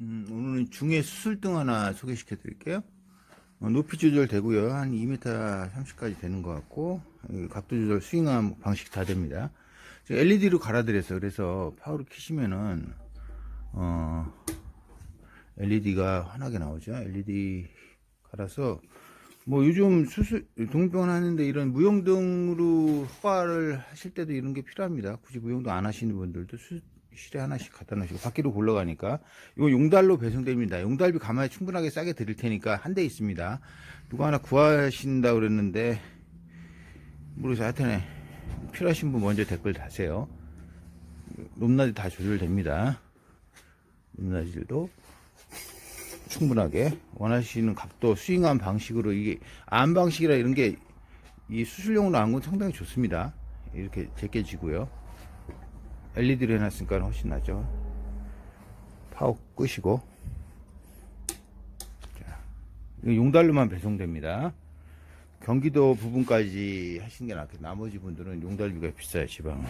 음, 오늘은 중에 수술등 하나 소개시켜 드릴게요. 어, 높이 조절 되고요. 한 2m 30까지 되는 것 같고, 이 각도 조절 스윙함 방식 다 됩니다. LED로 갈아드려서, 그래서 파워를 키시면은, 어, LED가 환하게 나오죠. LED 갈아서, 뭐 요즘 수술, 동병 하는데 이런 무용등으로 허가를 하실 때도 이런 게 필요합니다. 굳이 무용등 안 하시는 분들도 수 실에 하나씩 갖다 놓으시고, 밖으로 굴러가니까. 이거 용달로 배송됩니다. 용달비 가만히 충분하게 싸게 드릴 테니까 한 대 있습니다. 누가 하나 구하신다 그랬는데, 모르겠어요. 하여튼, 필요하신 분 먼저 댓글 다세요. 높낮이 다 조절됩니다. 높낮이도 충분하게 원하시는 각도 스윙한 방식으로 이게 안 방식이라 이런 게 이 수술용으로 안건 상당히 좋습니다. 이렇게 제껴지고요. LED로 해놨으니까 훨씬 낫죠. 파워 끄시고 자, 용달로만 배송됩니다. 경기도 부분까지 하시는 게 낫겠다. 나머지 분들은 용달비가 비싸요, 지방은.